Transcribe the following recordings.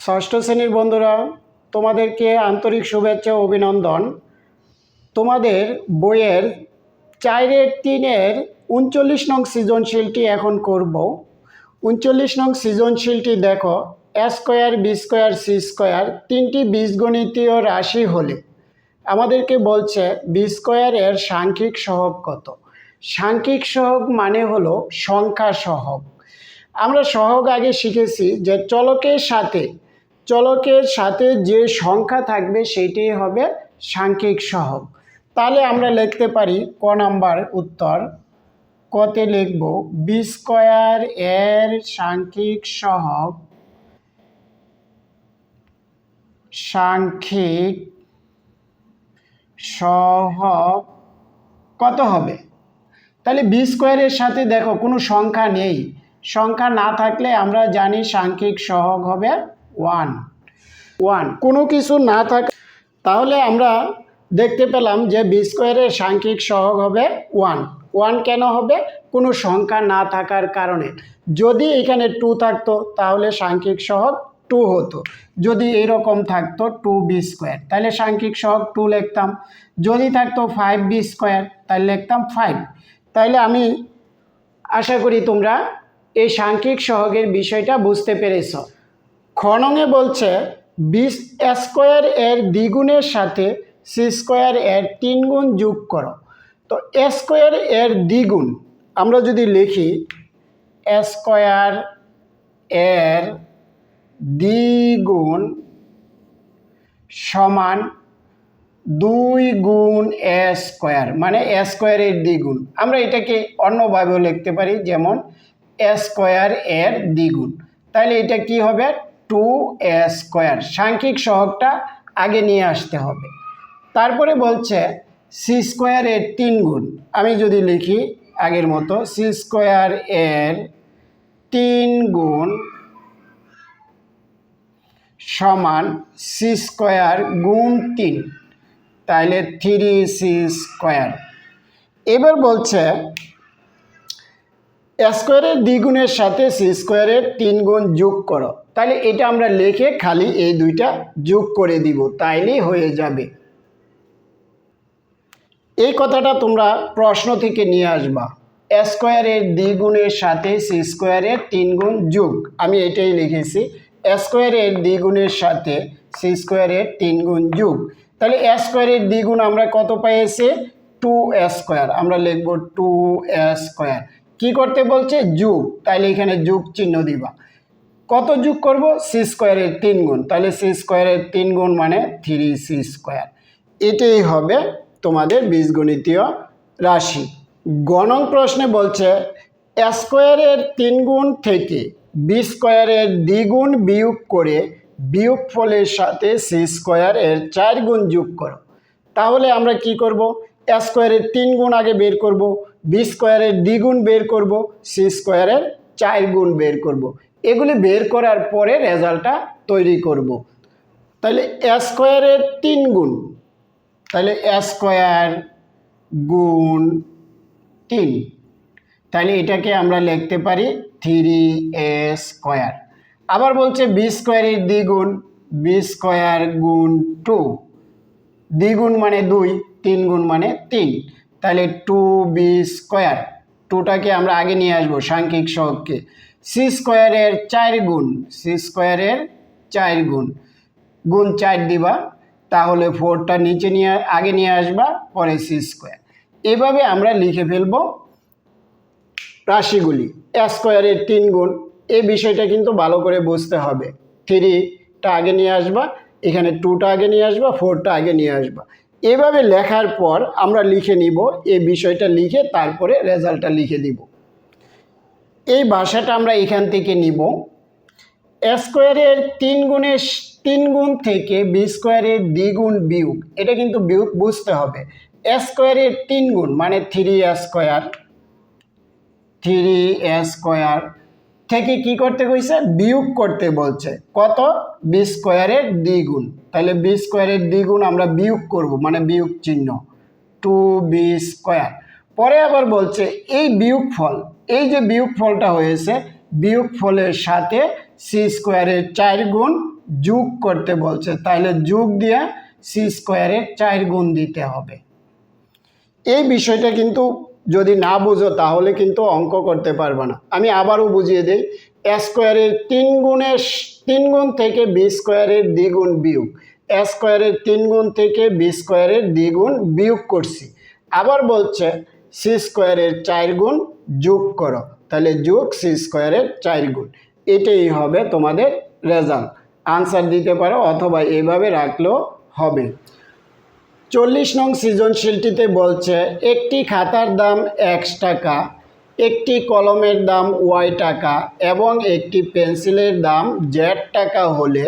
ষষ্ঠ শ্রেণির বন্ধুরা, তোমাদেরকে আন্তরিক শুভেচ্ছা অভিনন্দন। তোমাদের বইয়ের চারের তিনের উনচল্লিশ নং সৃজনশীলটি এখন করব। উনচল্লিশ নং সৃজনশীলটি দেখো, A square, B square, C square, তিনটি বীজগণিতীয় রাশি হলে। আমাদেরকে বলছে বি স্কোয়ারের সাংখ্যিক সহগ কত। সাংখ্যিক সহগ মানে হলো সংখ্যা সহগ। আমরা সহগ আগে শিখেছি যে চলকের সাথে চলকের সাথে যে সংখ্যা থাকবে সেটাই হবে সাংখ্যিক সহগ। তাহলে আমরা লিখতে পারি ক নাম্বার উত্তর। কতে লিখব বি স্কোয়ার এর সাংখ্যিক সহগ সাংখ্যিক সহগ কত হবে? তাহলে বি স্কোয়ারের সাথে দেখো, কোনো সংখ্যা নেই। সংখ্যা না থাকলে আমরা জানি সাংখ্যিক সহগ হবে ওয়ান ওয়ান কোনো কিছু না থাক তাহলে আমরা দেখতে পেলাম যে বি স্কোয়ারের সাংখ্যিক সহগ হবে ওয়ান ওয়ান কেন হবে? কোনো সংখ্যা না থাকার কারণে। যদি এখানে টু থাকতো, তাহলে সাংখ্যিক সহগ টু হতো। যদি এরকম থাকতো টু বি স্কোয়ার তাহলে সাংখ্যিক সহগ টু লিখতাম। যদি থাকতো ফাইভ বি স্কোয়ার তাহলে লিখতাম ফাইভ তাহলে আমি আশা করি তোমরা এই সাংখ্যিক সহগের বিষয়টা বুঝতে পেরেছ। খনঙে বলছে বিশ স্কোয়ার এর দ্বিগুণের সাথে সি স্কোয়ার এর তিন গুণ যোগ করো। তো স্কোয়ার এর দ্বিগুণ, আমরা যদি লিখি স্কোয়ার এর দ্বিগুণ সমান দুই গুণ এ স্কোয়ার মানে এ স্কোয়ারের দ্বিগুণ। আমরা এটাকে অন্যভাবেও লিখতে পারি, যেমন এ স্কোয়ার এর দ্বিগুণ। তাহলে এটা কি হবে? Two a square. সাংখ্যিক সহগটা আগে নিয়ে আসতে হবে। তারপরে বলছে সি স্কোয়ারের তিন গুণ। আমি যদি লিখি আগের মতো, সি স্কোয়ার এর তিন গুণ সমান সি স্কোয়ার গুণ তিন। তাহলে থ্রি সি স্কোয়ার এবার বলছে স্কোয়ারের দ্বিগুণের সাথে সি স্কোয়ারের তিন গুণ যোগ করো। তাহলে এটা আমরা লিখে খালি এই দুইটা যোগ করে দিব, তাইলেই হয়ে যাবে। এই কথাটা তোমরা প্রশ্ন থেকে নিয়ে আসবা। স্কোয়ারের দ্বিগুণের সাথে সি স্কোয়ারের তিন গুণ যোগ। আমি এটাই লিখেছি স্কোয়ারের দ্বিগুণের সাথে সি স্কোয়ারের তিন গুণ যোগ। তাহলে এ স্কোয়ারের দ্বিগুণ আমরা কত পেয়েছি? টু স্কোয়ার আমরা লিখব টু স্কোয়ার কি করতে বলছে? যুগ। তাহলে এখানে যোগ চিহ্ন দিবা। কত যোগ করব? সি স্কোয়ারের তিন গুণ তাহলে সি স্কোয়ারের তিন গুণ মানে থ্রি সি স্কোয়ার এটাই হবে তোমাদের বীজগণিতীয় রাশি। গণং প্রশ্নে বলছে স্কোয়ারের তিন গুণ থেকে বি স্কোয়ারের দ্বিগুণ বিয়োগ করে বিয়োগ ফলের সাথে সি স্কোয়ার এর চার গুণ যোগ করো। তাহলে আমরা কি করব? স্কোয়ারের তিন গুণ আগে বের করব বি স্কোয়ারের দ্বিগুণ বের করব সি স্কোয়ারের চার গুণ বের করব। এগুলি বের করার পরে রেজাল্টটা তৈরি করব। তাহলে স্কোয়ারের তিন গুণ, তাহলে স্কোয়ার গুণ তিন, তাহলে এটাকে আমরা লিখতে পারি থ্রি এ স্কোয়ার আবার বলছে বি স্কোয়ারের দ্বিগুণ বি স্কোয়ার গুণ টু দ্বিগুণ মানে দুই, তিন গুণ মানে তিন। তাহলে টু বি স্কোয়ার টুটাকে আমরা আগে নিয়ে আসব সাংখ্যিক সহগকে। সি স্কোয়ারের চার গুণ সি স্কোয়ারের চার গুণ। গুণ চার দিবা, তাহলে ফোরটা নিচে নিয়ে, আগে নিয়ে আসবা, পরে সি স্কোয়ার এভাবে আমরা লিখে ফেলব রাশিগুলি। স্কোয়ারের তিন গুণ এই বিষয়টা কিন্তু ভালো করে বুঝতে হবে। থ্রিটা আগে নিয়ে আসবা, এখানে টুটা আগে নিয়ে আসবা ফোরটা আগে নিয়ে আসবা। এভাবে লেখার পর আমরা লিখে নিব, এই বিষয়টা লিখে তারপরে রেজাল্টটা লিখে দিব। এই ভাষাটা আমরা এখান থেকে নিব। স্কোয়ারের তিন গুণের তিন গুণ থেকে বি স্কোয়ারের দ্বিগুণ বিয়োগ, এটা কিন্তু বিয়োগ বুঝতে হবে। স্কোয়ারের তিন গুণ মানে থ্রি স্কোয়ার থ্রি স্কোয়ার থেকে কি করতে কইছে? বিয়োগ করতে বলছে। কত? বি স্কোয়ারের দ্বিগুণ। তাহলে বি স্কোয়ারের দ্বিগুণ আমরা বিয়োগ করব মানে বিয়োগ চিহ্ন। Two b square. পরে আবার বলছে, এই বিয়োগ ফল, এই যে বিয়োগ ফলটা হয়েছে, বিয়োগ ফলের সাথে সি স্কোয়ারের চার গুণ যোগ করতে বলছে। তাহলে যোগ দিয়ে সি স্কোয়ারের চার গুণ দিতে হবে। এই বিষয়টা কিন্তু যদি না বুঝো, তাহলে কিন্তু অঙ্ক করতে পারবে না। আমি আবারও বুঝিয়ে দিই এ স্কোয়ারের তিন গুণের তিন গুণ থেকে বি স্কোয়ারের দ্বিগুণ বিয়োগ। এ স্কোয়ারের তিন গুণ থেকে বি স্কোয়ারের দ্বিগুণ বিয়োগ করছি। আবার বলছে সি স্কোয়ারের চার গুণ যোগ করো। তাহলে যোগ সি স্কোয়ারের চার গুণ। এটাই হবে তোমাদের রেজাল্ট আনসার দিতে পারো অথবা এইভাবে রাখলেও হবে। চল্লিশ নং সৃজনশীলটিতে বলছে, একটি খাতার দাম একশ টাকা, একটি কলমের দাম ওয়াই টাকা এবং একটি পেন্সিলের দাম জেড টাকা হলে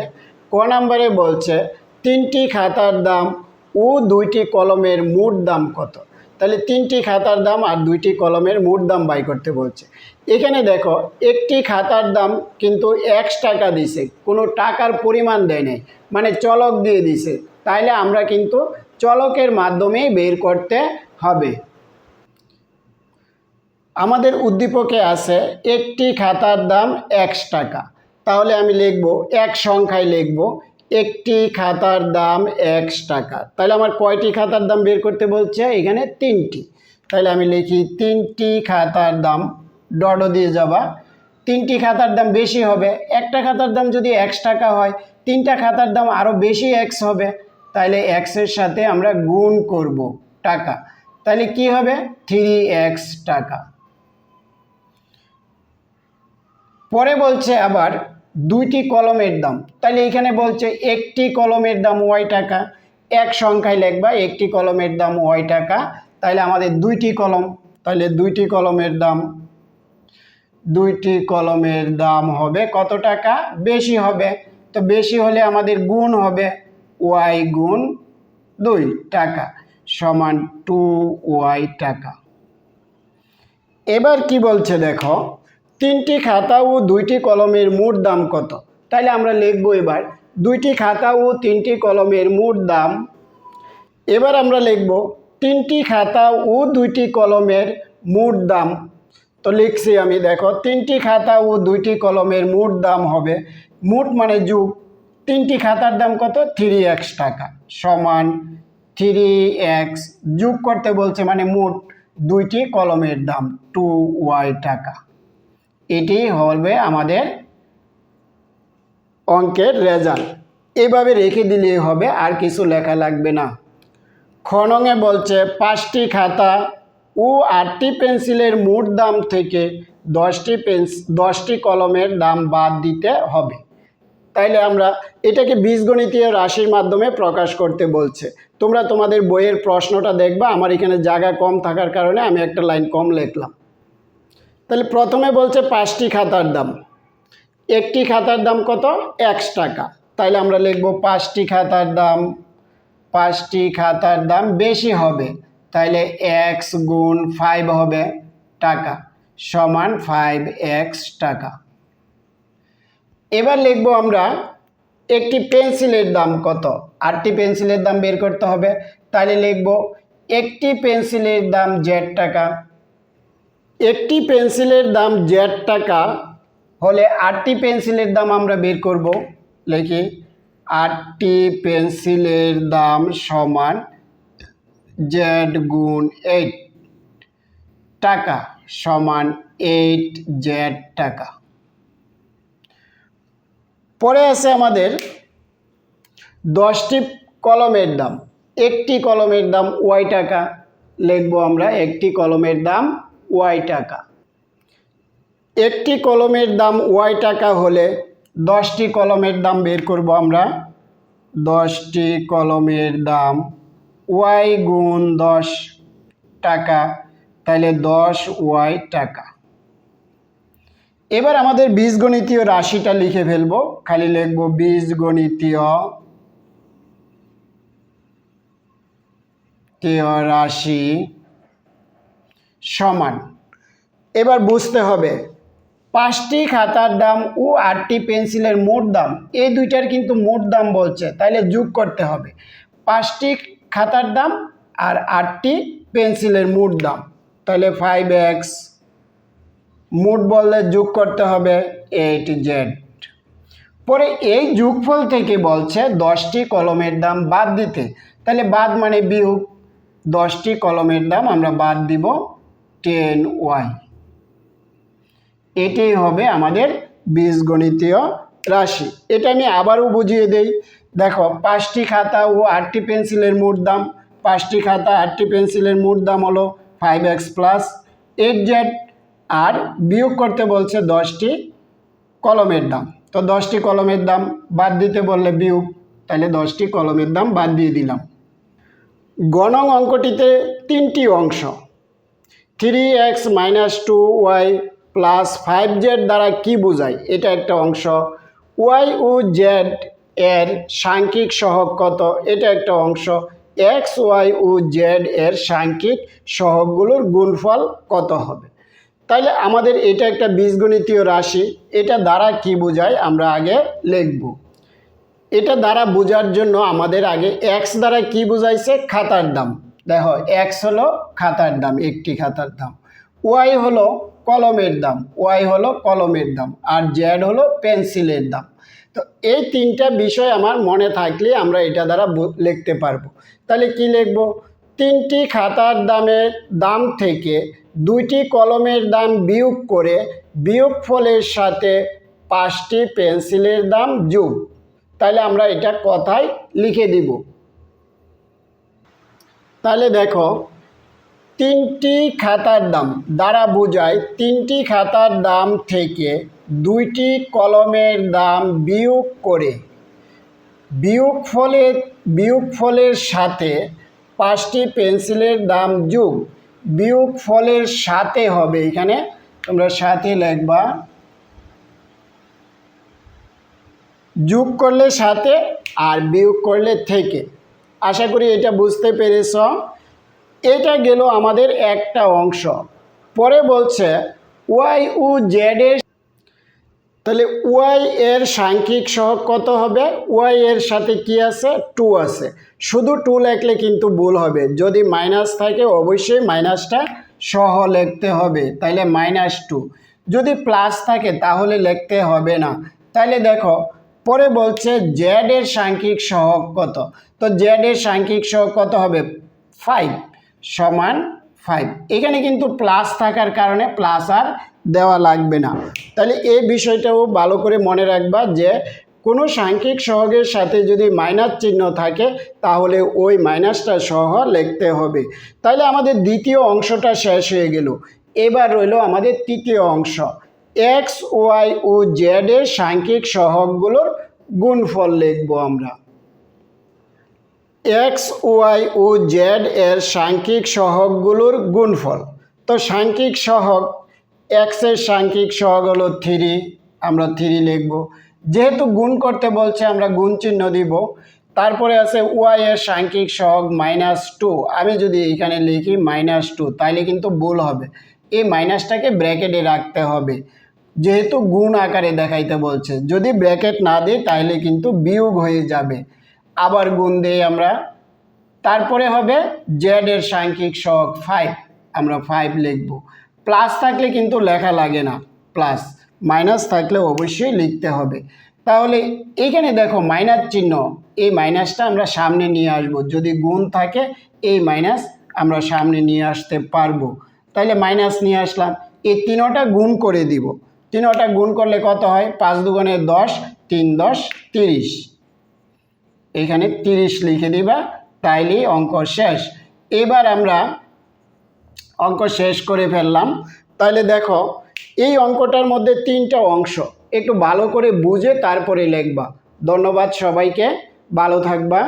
ক নম্বরে বলছে, তিনটি খাতার দাম ও দুইটি কলমের মোট দাম কত? তাহলে তিনটি খাতার দাম আর দুইটি কলমের মোট দাম বাই করতে বলছে। এখানে দেখো, একটি খাতার দাম কিন্তু একশ টাকা দিছে, কোনো টাকার পরিমাণ দেয় নাই মানে চলক দিয়ে দিছে, তাইলে আমরা কিন্তু চলকের মাধ্যমেই বের করতে হবে। আমাদের উদ্দীপকে আছে একটি খাতার দাম একশ টাকা। তাহলে আমি লিখব, এক সংখ্যায় লিখব, একটি খাতার দাম একশ টাকা। তাহলে আমার কয়টি খাতার দাম বের করতে বলছে? এখানে তিনটি। তাহলে আমি লিখি, তিনটি খাতার দাম ডড দিয়ে যাবা। তিনটি খাতার দাম বেশি হবে, একটা খাতার দাম যদি একশ টাকা হয়, তিনটা খাতার দাম আরও বেশি এক্স হবে। তাহলে এক্সের সাথে আমরা গুণ করব টাকা। তাহলে কি হবে? থ্রি এক্স টাকা। পরে বলছে আবার দুইটি কলমের দাম। তাহলে এখানে বলছে একটি কলমের দাম ওয়াই টাকা, এক সংখ্যায় লিখবা একটি কলমের দাম ওয়াই টাকা। তাহলে আমাদের দুইটি কলম, তাহলে দুইটি কলমের দাম, দুইটি কলমের দাম হবে কত টাকা? বেশি হবে। তো বেশি হলে আমাদের গুণ হবে। ওয়াই গুণ দুই টাকা সমান টু ওয়াই টাকা। এবার কি বলছে দেখো, তিনটি খাতা ও দুইটি কলমের মোট দাম কত? তাহলে আমরা লিখব এবার, দুইটি খাতা ও তিনটি কলমের মোট দাম। এবার আমরা লিখব, তিনটি খাতা ও দুইটি কলমের মোট দাম। তো লিখছি আমি, দেখো, তিনটি খাতা ও দুইটি কলমের মোট দাম হবে, মোট মানে যুগ। তিনটি খাতার দাম কত? থ্রি এক্স টাকা। সমান থ্রি এক্স যোগ করতে বলছে মানে মোট দুইটি কলমের দাম টু ওয়াই টাকা। এটি হবে আমাদের অঙ্কের রেজাল্ট এভাবে রেখে দিলেই হবে, আর কিছু লেখা লাগবে না। খনঙে বলছে, পাঁচটি খাতা ও আটটি পেন্সিলের মোট দাম থেকে দশটি পেন্স দশটি কলমের দাম বাদ দিতে হবে। তাইলে আমরা এটাকে বীজগণিতীয় রাশির মাধ্যমে প্রকাশ করতে বলছে। তোমরা তোমাদের বইয়ের প্রশ্নটা দেখবা, আমার এখানে জায়গা কম থাকার কারণে আমি একটা লাইন কম লিখলাম। তাহলে প্রথমে বলছে পাঁচটি খাতার দাম। একটি খাতার দাম কত? একশো টাকা। তাইলে আমরা লিখব পাঁচটি খাতার দাম, পাঁচটি খাতার দাম বেশি হবে। তাইলে এক্স গুণ ফাইভ হবে টাকা, সমান ফাইভ এক্স টাকা। এবার লিখব আমরা একটি পেন্সিলের দাম কত? আটটি পেন্সিলের দাম বের করতে হবে। তাহলে লিখব একটি পেন্সিলের দাম জেড টাকা। একটি পেন্সিলের দাম জেড টাকা হলে আটটি পেন্সিলের দাম আমরা বের করব। লিখি, আটটি পেন্সিলের দাম সমান জেড গুণ এইট টাকা সমান এইট জেড টাকা। পরে আছে আমাদের দশটি কলমের দাম। একটি কলমের দাম ওয়াই টাকা, লিখব আমরা একটি কলমের দাম ওয়াই টাকা। একটি কলমের দাম ওয়াই টাকা হলে দশটি কলমের দাম বের করব আমরা। দশটি কলমের দাম ওয়াই গুণ দশ টাকা তাহলে দশ ওয়াই টাকা। এবার আমাদের বীজগণিতীয় রাশিটা লিখে ফেলব। খালি লিখব বীজগণিতীয় রাশি সমান। এবার বুঝতে হবে, পাঁচটি খাতার দাম ও আটটি পেন্সিলের মোট দাম এই দুইটার কিন্তু মোট দাম বলছে, তাইলে যোগ করতে হবে। পাঁচটি খাতার দাম আর আটটি পেন্সিলের মোট দাম তাহলে ফাইভ এক্স মোট বললে যোগ করতে হবে এইট জেড। পরে এই যোগফল থেকে বলছে দশটি কলমের দাম বাদ দিতে। তাহলে বাদ মানে বিয়োগ। দশটি কলমের দাম আমরা বাদ দিব টেন ওয়াই। এটাই হবে আমাদের বীজগণিতীয় রাশি। এটা আমি আবারও বুঝিয়ে দেই। দেখো, পাঁচটি খাতা ও আটটি পেন্সিলের মোট দাম। পাঁচটি খাতা, আটটি পেন্সিলের মোট দাম হলো five x plus eight z আর বিয়োগ করতে বলছে দশটি কলমের দাম। তো দশটি কলমের দাম বাদ দিতে বললে বিয়োগ, তাহলে দশটি কলমের দাম বাদ দিয়ে দিলাম। গণং অঙ্কটিতে তিনটি অংশ। Three x minus two y plus five z দ্বারা কি বোঝায়? এটা একটা অংশ। ওয়াই ও জেড এর সাংখ্যিক সহগ কত? এটা একটা অংশ। এক্স, ওয়াই ও জেড এর সাংখ্যিক সহগগুলোর গুণফল কত হবে? তাইলে আমাদের এটা একটা বীজগণিতীয় রাশি, এটা দ্বারা কি বোঝায় আমরা আগে লিখব। এটা দ্বারা বোঝার জন্য আমাদের আগে এক্স দ্বারা কি বোঝাইছে? খাতার দাম। দেখো এক্স হলো খাতার দাম, একটি খাতার দাম। ওয়াই হলো কলমের দাম ওয়াই হলো কলমের দাম, আর জেড হলো পেন্সিলের দাম। তো এই তিনটা বিষয় আমার মনে থাকলে আমরা এটা দ্বারা লিখতে পারব। তাহলে কি লিখব? তিনটি খাতার দামের দাম থেকে দুইটি কলমের দাম বিয়োগ করে বিয়োগ ফলের সাথে পাঁচটি পেন্সিলের দাম যোগ। তাহলে আমরা এটা কথায় লিখে দিব। তাহলে দেখো, তিনটি খাতার দাম, দ্বারা বোঝায় তিনটি খাতার দাম থেকে দুইটি কলমের দাম বিয়োগ করে বিয়োগ ফলের বিয়োগ ফলের সাথে পাঁচটি পেন্সিলের দাম যোগ। বিয়োগ ফলের সাথে হবে। এখানে তোমরা সাথে লিখবা। যোগ করলে সাথে আর বিয়োগ করলে থেকে। আশা করি এটা বুঝতে পেরেছ। এটা গেল আমাদের একটা অংশ। পরে বলছে, ওয়াই ও জেড এর তাহলে ওয়াই এর সাংখ্যিক সহগ কত হবে? ওয়াই এর সাথে কি আছে? টু আছে। শুধু টু লেখলে কিন্তু ভুল হবে। যদি মাইনাস থাকে, অবশ্যই মাইনাসটা সহ লিখতে হবে। তাইলে মাইনাস টু। যদি প্লাস থাকে, তাহলে লিখতে হবে না। তাইলে দেখো, পরে বলছে জেড এর সাংখ্যিক সহগ কত? তো জেড এর সাংখ্যিক সহগ কত হবে? ফাইভ সমান ফাইভ এখানে কিন্তু প্লাস থাকার কারণে প্লাস আর দেওয়া লাগবে না। তাহলে এই বিষয়টাও ভালো করে মনে রাখবা যে, কোনো সাংখ্যিক সহগের সাথে যদি মাইনাস চিহ্ন থাকে, তাহলে ওই মাইনাসটা সহ লিখতে হবে। তাহলে আমাদের দ্বিতীয় অংশটা শেষ হয়ে গেল। এবার রইল আমাদের তৃতীয় অংশ। এক্স ওয়াই ও জেড এর সাংখ্যিক সহগগুলোর গুণফল লিখব আমরা। এক্স, ওয়াই ও জেড এর সাংখ্যিক সহগগুলোর গুণফল। তো সাংখ্যিক সহগ এক্সের সাংখ্যিক সহগ হলো থ্রি, আমরা থ্রি লিখব। যেহেতু গুণ করতে বলছে, আমরা গুণ চিহ্ন দিব। তারপরে আছে ওয়াই এর সাংখ্যিক সহগ মাইনাস টু। আমি যদি এখানে লিখি মাইনাস টু, তাইলে কিন্তু ভুল হবে। এই মাইনাসটাকে ব্র্যাকেটে রাখতে হবে। যেহেতু গুণ আকারে দেখাইতে বলছে। যদি ব্র্যাকেট না দিই তাহলে কিন্তু বিয়োগ হয়ে যাবে। আবার গুণ দিই আমরা। তারপরে হবে জেড এর সাংখ্যিক সহগ ফাইভ আমরা ফাইভ লিখব। প্লাস থাকলে কিন্তু লেখা লাগে না প্লাস মাইনাস থাকলে অবশ্যই লিখতে হবে। তাহলে এখানে দেখো মাইনাস চিহ্ন, এই মাইনাসটা আমরা সামনে নিয়ে আসব। যদি গুণ থাকে, এই মাইনাস আমরা সামনে নিয়ে আসতে পারব। তাহলে মাইনাস নিয়ে আসলাম। এই তিনোটা গুণ করে দিব। তিনোটা গুণ করলে কত হয়? পাঁচ দুগুণে দশ, তিন দশ, তিরিশ। এখানে তিরিশ লিখে দিবা, তাইলেই অঙ্ক শেষ। এবার আমরা অঙ্ক শেষ করে ফেললাম। তাহলে দেখো, এই অঙ্কটার মধ্যে তিনটা অংশ, একটু ভালো করে বুঝে তারপরে লিখবা। ধন্যবাদ সবাইকে, ভালো থাকবা।